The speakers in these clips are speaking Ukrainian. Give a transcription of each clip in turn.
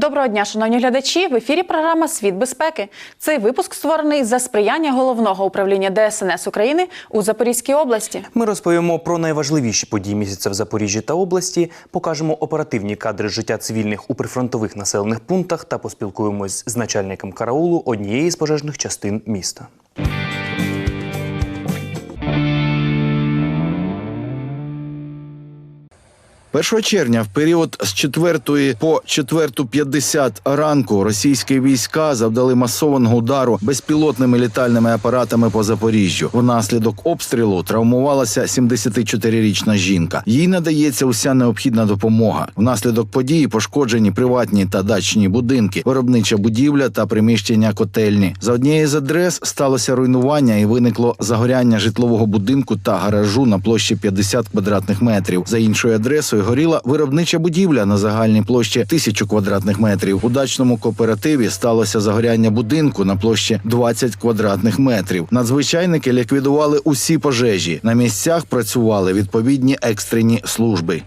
Доброго дня, шановні глядачі. В ефірі програма Світ безпеки. Цей випуск створений за сприяння головного управління ДСНС України у Запорізькій області. Ми розповімо про найважливіші події місяця в Запоріжжі та області, покажемо оперативні кадри життя цивільних у прифронтових населених пунктах та поспілкуємось з начальником караулу однієї з пожежних частин міста. 1 червня, в період з 4 по 4.50 ранку, російські війська завдали масованого удару безпілотними літальними апаратами по Запоріжжю. Внаслідок обстрілу травмувалася 74-річна жінка. Їй надається уся необхідна допомога. Внаслідок події пошкоджені приватні та дачні будинки, виробнича будівля та приміщення котельні. За однією з адрес сталося руйнування і виникло загоряння житлового будинку та гаражу на площі 50 квадратних метрів. За іншою адресою горіла виробнича будівля на загальній площі тисячу квадратних метрів. У дачному кооперативі сталося загоряння будинку на площі 20 квадратних метрів. Надзвичайники ліквідували усі пожежі. На місцях працювали відповідні екстрені служби.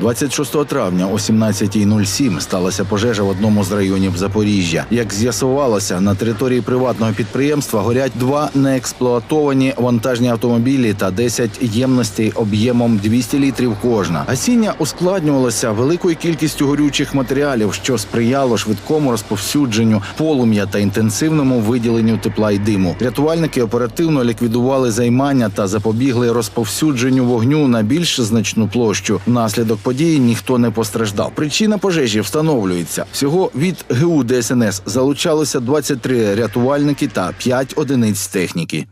26 травня о 17.07 сталася пожежа в одному з районів Запоріжжя. Як з'ясувалося, на території приватного підприємства горять два неексплуатовані вантажні автомобілі та 10 ємностей об'ємом 200 літрів кожна. Гасіння ускладнювалося великою кількістю горючих матеріалів, що сприяло швидкому розповсюдженню полум'я та інтенсивному виділенню тепла й диму. Рятувальники оперативно ліквідували займання та запобігли розповсюдженню вогню на більш значну площу. Внаслідок події ніхто не постраждав. Причина пожежі встановлюється. Всього від ГУ ДСНС залучалося 23 рятувальники та 5 одиниць техніки.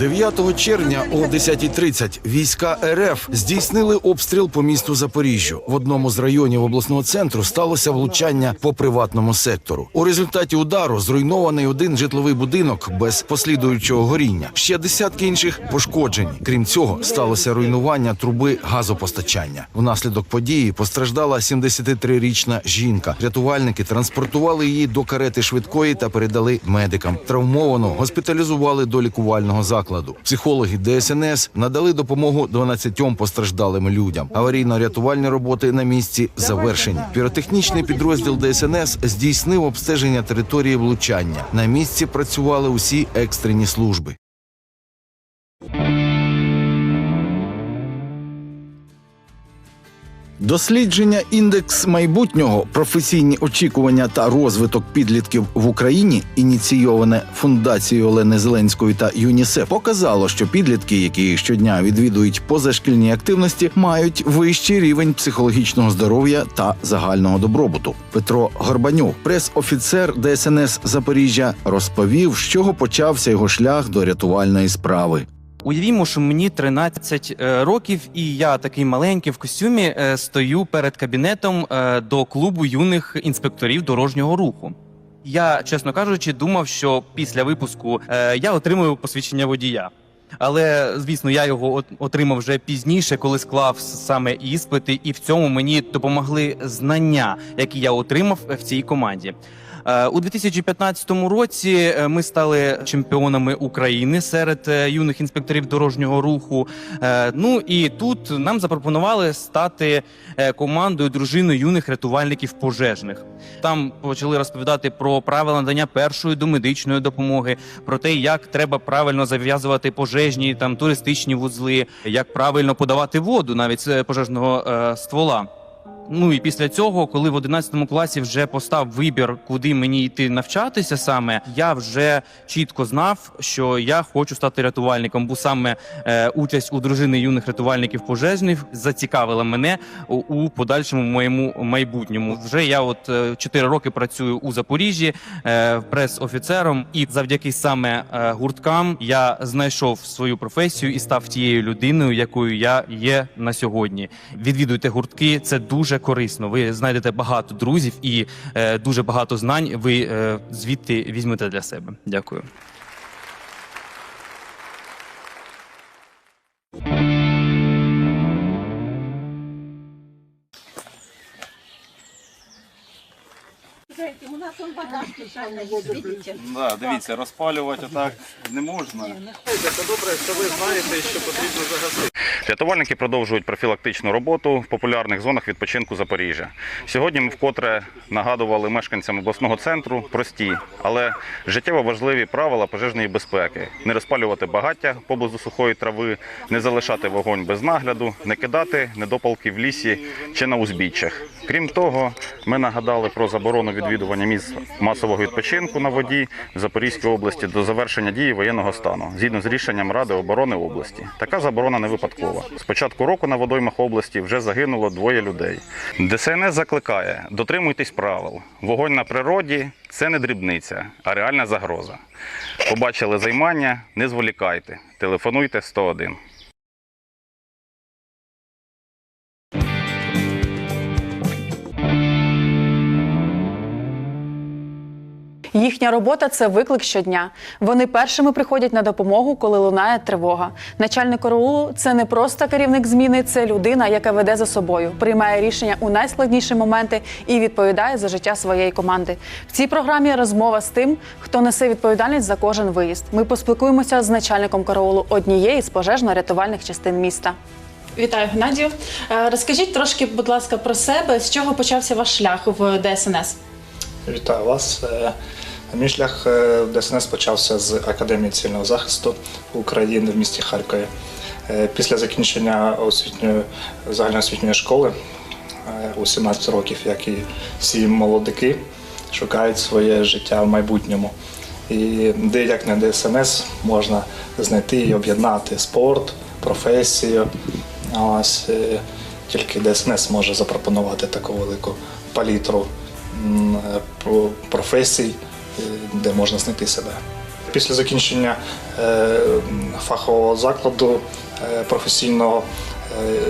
«9 червня о 10.30 війська РФ здійснили обстріл по місту Запоріжжю. В одному з районів обласного центру сталося влучання по приватному сектору. У результаті удару зруйнований один житловий будинок без послідуючого горіння. Ще десятки інших пошкоджені. Крім цього, сталося руйнування труби газопостачання. Внаслідок події постраждала 73-річна жінка. Рятувальники транспортували її до карети швидкої та передали медикам. Травмовану госпіталізували до лікувального закладу. Психологи ДСНС надали допомогу 12 постраждалим людям. Аварійно-рятувальні роботи на місці завершені. Піротехнічний підрозділ ДСНС здійснив обстеження території влучання. На місці працювали усі екстрені служби. Дослідження індекс майбутнього, професійні очікування та розвиток підлітків в Україні, ініційоване фундацією Олени Зеленської та ЮНІСЕФ, показало, що підлітки, які щодня відвідують позашкільні активності, мають вищий рівень психологічного здоров'я та загального добробуту. Петро Горбанюк, прес-офіцер ДСНС Запоріжжя, розповів, з чого почався його шлях до рятувальної справи. Уявімо, що мені 13 е, років, і я такий маленький в костюмі е, стою перед кабінетом е, до клубу юних інспекторів дорожнього руху. Я, чесно кажучи, думав, що після випуску я отримую посвідчення водія. Але звісно, я його отримав вже пізніше, коли склав саме іспити, і в цьому мені допомогли знання, які я отримав в цій команді. Е, У 2015 році е, ми стали чемпіонами України серед е, юних інспекторів дорожнього руху. Ну і тут нам запропонували стати командою дружиною юних рятувальників пожежних. Там почали розповідати про правила надання першої домедичної допомоги, про те, як треба правильно зав'язувати пожежні там туристичні вузли, як правильно подавати воду навіть з пожежного ствола. Ну і після цього, коли в 11 класі вже постав вибір, куди мені йти навчатися саме, я вже чітко знав, що я хочу стати рятувальником, бо саме е, участь у дружини юних рятувальників пожежних зацікавила мене у, у подальшому моєму майбутньому. Вже я от 4 роки працюю у Запоріжжі е, прес-офіцером, і завдяки саме е, гурткам я знайшов свою професію і став тією людиною, якою я є на сьогодні. Відвідуйте гуртки, це дуже корисно. Ви знайдете багато друзів і е, дуже багато знань. Ви е, звідти візьмете для себе. Дякую. У нас он специально есть, видите? Да, дивіться, розпалювати отак не можна. Це добре, що ви знаєте, що потрібно загасити. Рятувальники продовжують профілактичну роботу в популярних зонах відпочинку Запоріжжя. Сьогодні ми вкотре нагадували мешканцям обласного центру прості, але життєво важливі правила пожежної безпеки: не розпалювати багаття поблизу сухої трави, не залишати вогонь без нагляду, не кидати недопалки в лісі чи на узбіччях. Крім того, ми нагадали про заборону відвідування місць масового відпочинку на воді в Запорізькій області до завершення дії воєнного стану, згідно з рішенням Ради оборони області. Така заборона не випадкова. З початку року на водоймах області вже загинуло двоє людей. ДСНС закликає: дотримуйтесь правил. Вогонь на природі це не дрібниця, а реальна загроза. Побачили займання, не зволікайте. Телефонуйте 101. Їхня робота це виклик щодня. Вони першими приходять на допомогу, коли лунає тривога. Начальник караулу це не просто керівник зміни, це людина, яка веде за собою, приймає рішення у найскладніші моменти і відповідає за життя своєї команди. В цій програмі розмова з тим, хто несе відповідальність за кожен виїзд. Ми поспілкуємося з начальником караулу однієї з пожежно-рятувальних частин міста. Вітаю, Геннадію. Е, Розкажіть трошки, будь ласка, про себе, з чого почався ваш шлях в ДСНС? Вітаю вас. Мій шлях е, в ДСНС почався з Академії цивільного захисту України в місті Харкові. Е, Після закінчення освітньої загальноосвітньої школи е, у 17 років, як і всі молодики, шукають своє життя в майбутньому. І де як не ДСНС можна знайти і об'єднати спорт, професію. Ось тільки ДСНС може запропонувати таку велику палітру професій, де можна знайти себе. Після закінчення е, фахового закладу е, професійного е,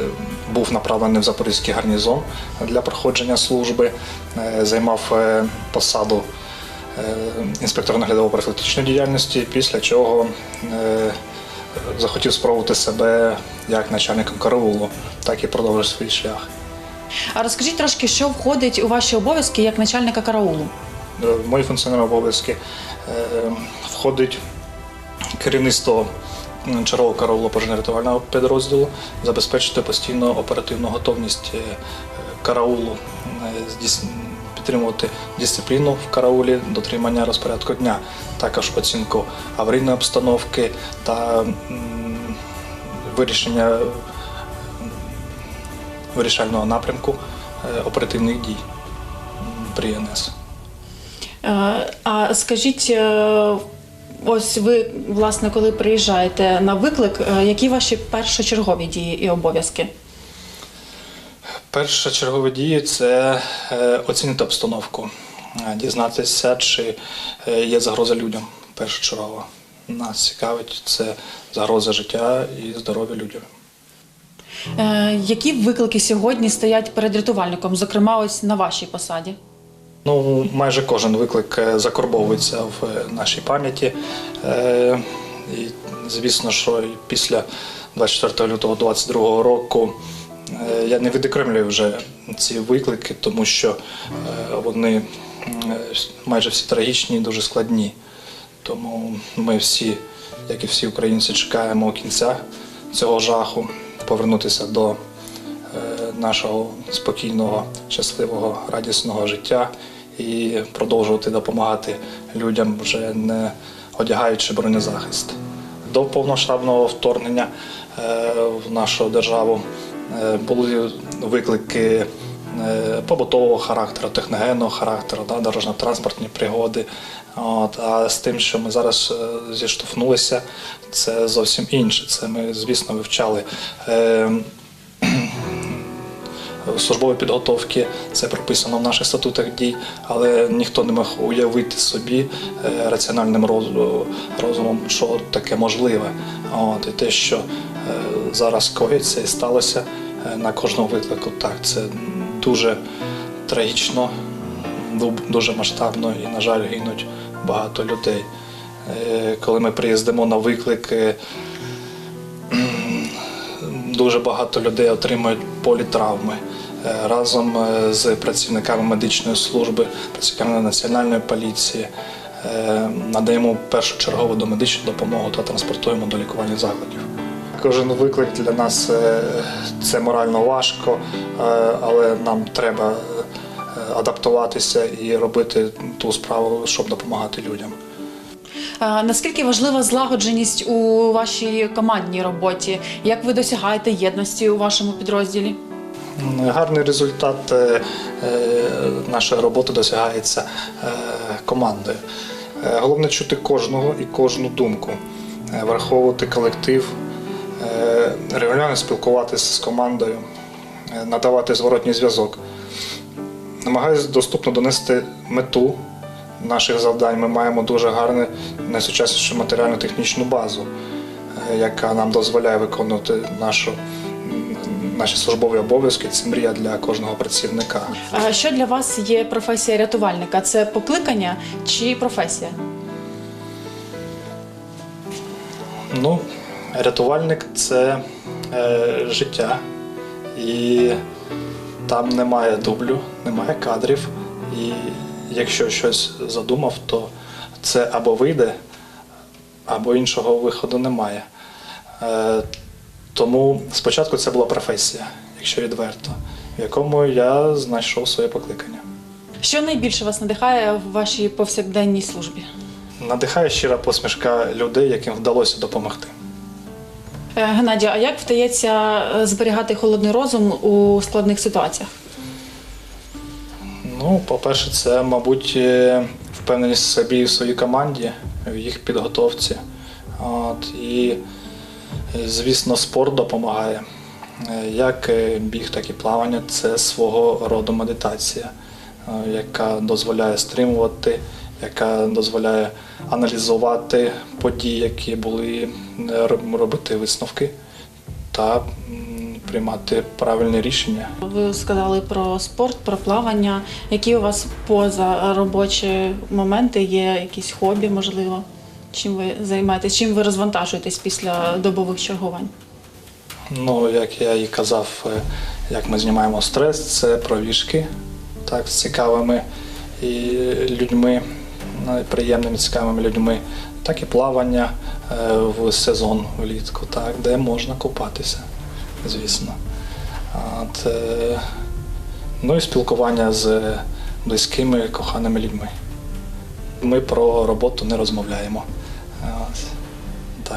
був направлений в Запорізький гарнізон для проходження служби, займав посаду інспектора наглядово-профілактичної діяльності, після чого захотів спробувати себе як начальником караулу, так і продовжив свій шлях. А розкажіть трошки, що входить у ваші обов'язки як начальника караулу? Е, В мої функціональні обов'язки е, входить керівництво м, чергового караулу пожежно-рятувального підрозділу, забезпечити постійну оперативну готовність е, караулу, е, підтримувати дисципліну в караулі, дотримання розпорядку дня, також оцінку аварійної обстановки та вирішення вирішального напрямку е, оперативних дій при ЄНС. Е, А скажіть, е, ось ви, власне, коли приїжджаєте на виклик, е, які ваші першочергові дії і обов'язки? Перша чергова дія це оцінити обстановку, дізнатися, чи є загроза людям. Першочергово. Нас цікавить це загроза життя і здоров'я людям. Які виклики сьогодні стоять перед рятувальником, зокрема, ось на вашій посаді? Ну, майже кожен виклик е, закорбовується в е, нашій пам'яті. Е, І звісно, що після 24 лютого 2022 року я не відокремлюю вже ці виклики, тому що вони майже всі трагічні і дуже складні. Тому ми всі, як і всі українці, чекаємо кінця цього жаху, повернутися до нашого спокійного, щасливого, радісного життя і продовжувати допомагати людям, вже не одягаючи бронезахист. До повномасштабного вторгнення е, в нашу державу е, були виклики е, побутового характеру, техногенного характеру, да, дорожньо-транспортні пригоди. А з тим, що ми зараз зіштовхнулися, це зовсім інше. Це ми, звісно, вивчали. Службової підготовки, це прописано в наших статутах дій, але ніхто не міг уявити собі е, раціональним розумом, що таке можливе. От, і те, що е, зараз коїться і сталося е, на кожному виклику, так, це дуже трагічно, ду- дуже масштабно і, на жаль, гинуть багато людей. Коли ми приїздимо на виклики, дуже багато людей отримують політравми. Е, разом е, з працівниками медичної служби, працівниками національної поліції е, надаємо першочергову домедичну допомогу та транспортуємо до лікувальних закладів. Кожен виклик для нас це морально важко, але нам треба адаптуватися і робити ту справу, щоб допомагати людям. Наскільки важлива злагодженість у вашій командній роботі? Як ви досягаєте єдності у вашому підрозділі? Гарний результат е, е, нашої роботи досягається е, командою. Головне чути кожного і кожну думку, враховувати колектив, регулярно спілкуватися з командою, надавати зворотній зв'язок. Намагаюся доступно донести мету наших завдань. Ми маємо дуже гарну найсучаснішу матеріально-технічну базу, яка нам дозволяє виконувати нашу наші службові обов'язки це мрія для кожного працівника. Е, Що для вас є професія рятувальника? Це покликання чи професія? Ну, рятувальник це е, життя, і там немає дублю, немає кадрів. І якщо щось задумав, то це або вийде, або іншого виходу немає. Е, тому спочатку це була професія, якщо відверто, в якому я знайшов своє покликання. Що найбільше вас надихає в вашій повсякденній службі? Надихає щира посмішка людей, яким вдалося допомогти. Е, Геннадію, а як вдається е, зберігати холодний розум у складних ситуаціях? Ну, по-перше, це, мабуть, е, впевненість в собі і в своїй команді, в їх підготовці. От, і, звісно, спорт допомагає. Як е, біг, так і плавання це свого роду медитація, е, яка дозволяє стримувати, яка дозволяє аналізувати події, які були, е, робити висновки та приймати правильні рішення. Ви сказали про спорт, про плавання. Які у вас поза робочі моменти є? Якісь хобі, можливо? Чим ви займаєтесь? Чим ви розвантажуєтесь після добових чергувань? Ну, як я і казав, е, як ми знімаємо стрес, це пробіжки так, з цікавими людьми, ну, приємними, цікавими людьми, так і плавання е, в сезон влітку, так, де можна купатися, звісно. От, е, ну і спілкування з близькими, коханими людьми. Ми про роботу не розмовляємо.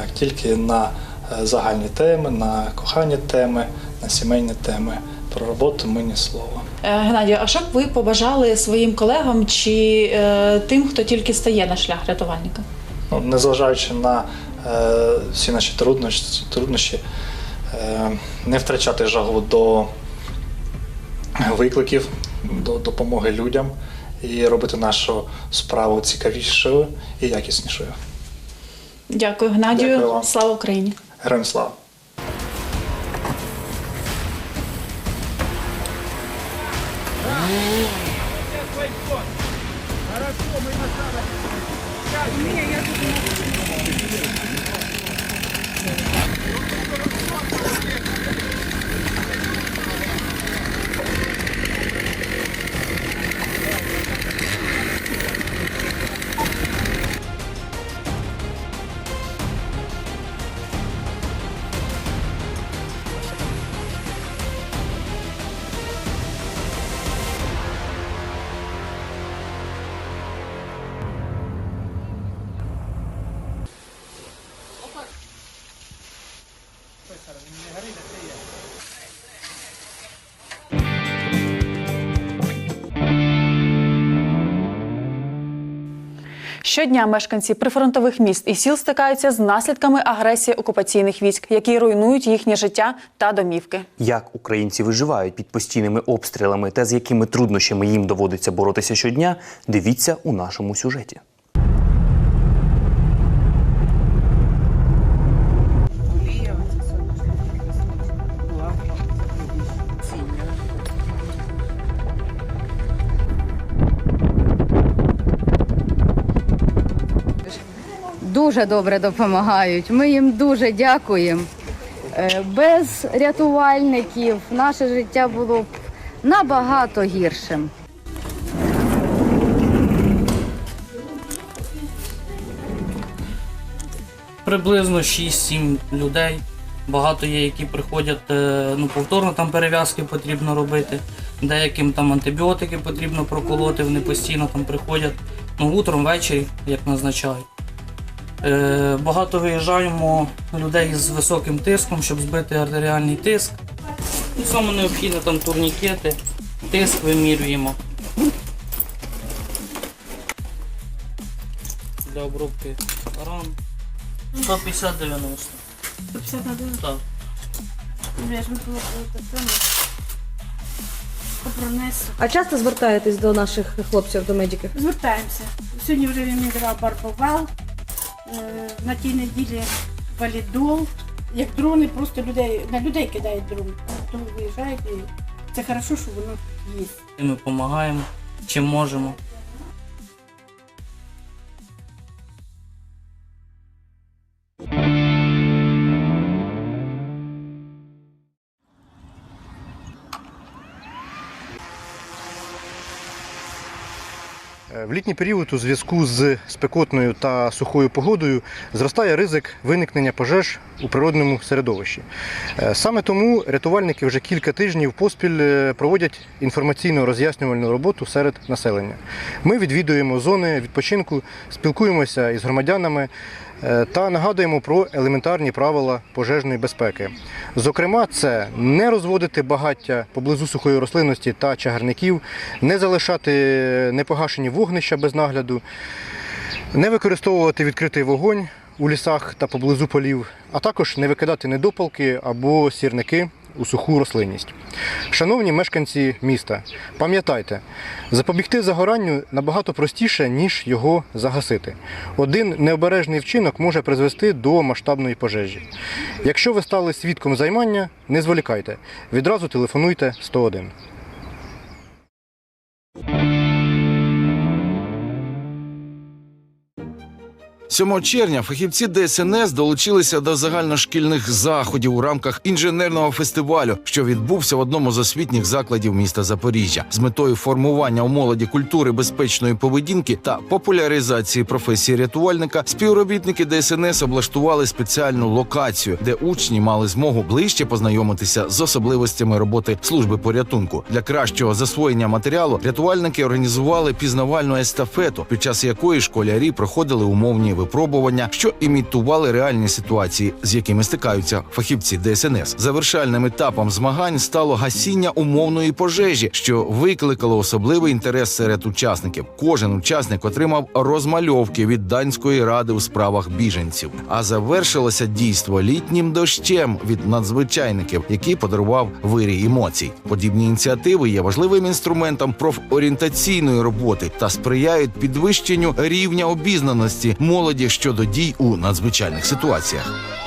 Так, тільки на е, загальні теми, на кохання теми, на сімейні теми. Про роботу ми ні слова. Е, Геннадію, а що б ви побажали своїм колегам чи е, тим, хто тільки стає на шлях рятувальника? Ну, незважаючи на е, всі наші труднощі, труднощі е, не втрачати жагу до викликів, до допомоги людям і робити нашу справу цікавішою і якіснішою. Дякую, Геннадію. Дякую вам. Слава Україні! Героям слава! Щодня мешканці прифронтових міст і сіл стикаються з наслідками агресії окупаційних військ, які руйнують їхнє життя та домівки. Як українці виживають під постійними обстрілами та з якими труднощами їм доводиться боротися щодня, дивіться у нашому сюжеті. Дуже добре допомагають. Ми їм дуже дякуємо. Е, Без рятувальників наше життя було б набагато гіршим. Приблизно 6-7 людей. Багато є, які приходять е, ну, повторно там перев'язки потрібно робити. Деяким там антибіотики потрібно проколоти, вони постійно там приходять ну, утром, ввечері, як назначають. Е, Багато виїжджаємо людей з високим тиском, щоб збити артеріальний тиск. Саме необхідне там турнікети, тиск вимірюємо. Для обробки ран. 150-90. 150 на день. Так. Я ж не було так само. Пронесу. А часто звертаєтесь до наших хлопців, до медиків? Звертаємося. Сьогодні вже він мені давав барбовал. Е, На тій неділі валідол. Як дрони, просто людей, на людей кидають дрон. То виїжджають і це хорошо, що воно є. Ми допомагаємо, чим можемо. В літній період у зв'язку з спекотною та сухою погодою зростає ризик виникнення пожеж у природному середовищі. Е, Саме тому рятувальники вже кілька тижнів поспіль е, проводять інформаційно роз'яснювальну роботу серед населення. Ми відвідуємо зони відпочинку, спілкуємося із громадянами та нагадуємо про елементарні правила пожежної безпеки. Зокрема, це не розводити багаття поблизу сухої рослинності та чагарників, не залишати непогашені вогнища без нагляду, не використовувати відкритий вогонь у лісах та поблизу полів, а також не викидати недопалки або сірники у суху рослинність. Шановні мешканці міста, пам'ятайте, запобігти загоранню набагато простіше, ніж його загасити. Один необережний вчинок може призвести до масштабної пожежі. Якщо ви стали свідком займання, не зволікайте. Відразу телефонуйте 101. 7 червня фахівці ДСНС долучилися до загальношкільних заходів у рамках інженерного фестивалю, що відбувся в одному з освітніх закладів міста Запоріжжя, з метою формування у молоді культури безпечної поведінки та популяризації професії рятувальника. Співробітники ДСНС облаштували спеціальну локацію, де учні мали змогу ближче познайомитися з особливостями роботи служби порятунку. Для кращого засвоєння матеріалу рятувальники організували пізнавальну естафету, під час якої школярі проходили умовні випробування, що імітували реальні ситуації, з якими стикаються фахівці ДСНС. Завершальним етапом змагань стало гасіння умовної пожежі, що викликало особливий інтерес серед учасників. Кожен учасник отримав розмальовки від данської ради у справах біженців. А завершилося дійство літнім дощем від надзвичайників, який подарував вирій емоцій. Подібні ініціативи є важливим інструментом профорієнтаційної роботи та сприяють підвищенню рівня обізнаності молоді щодо дій у надзвичайних ситуаціях.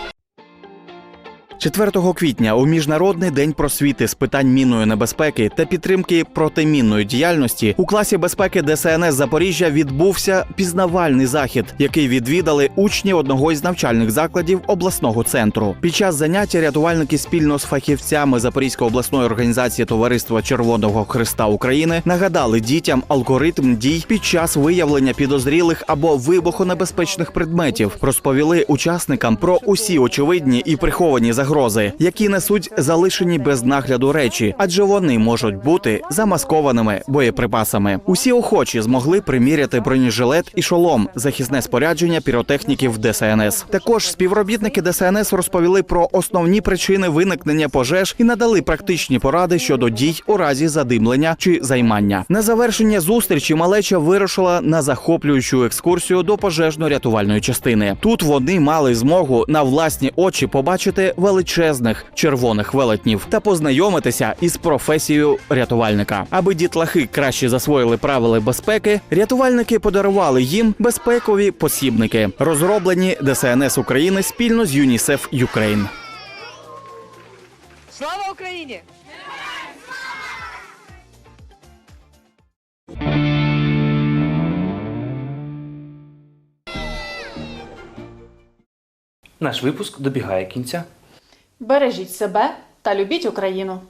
4 квітня у міжнародний день просвіти з питань мінної небезпеки та підтримки протимінної діяльності у класі безпеки ДСНС Запоріжжя відбувся пізнавальний захід, який відвідали учні одного із навчальних закладів обласного центру. Під час заняття рятувальники спільно з фахівцями Запорізької обласної організації Товариства Червоного Христа України нагадали дітям алгоритм дій під час виявлення підозрілих або вибухонебезпечних предметів. Розповіли учасникам про усі очевидні і приховані загрози, які несуть залишені без нагляду речі, адже вони можуть бути замаскованими боєприпасами. Усі охочі змогли приміряти бронежилет і шолом, захисне спорядження піротехніків ДСНС. Також співробітники ДСНС розповіли про основні причини виникнення пожеж і надали практичні поради щодо дій у разі задимлення чи займання. На завершення зустрічі малеча вирушила на захоплюючу екскурсію до пожежно-рятувальної частини. Тут вони мали змогу на власні очі побачити величезних червоних велетнів та познайомитися із професією рятувальника. Аби дітлахи краще засвоїли правила безпеки, рятувальники подарували їм безпекові посібники, розроблені ДСНС України спільно з ЮНІСЕФ Юкрейн. Слава Україні! Наш випуск добігає кінця. Бережіть себе та любіть Україну.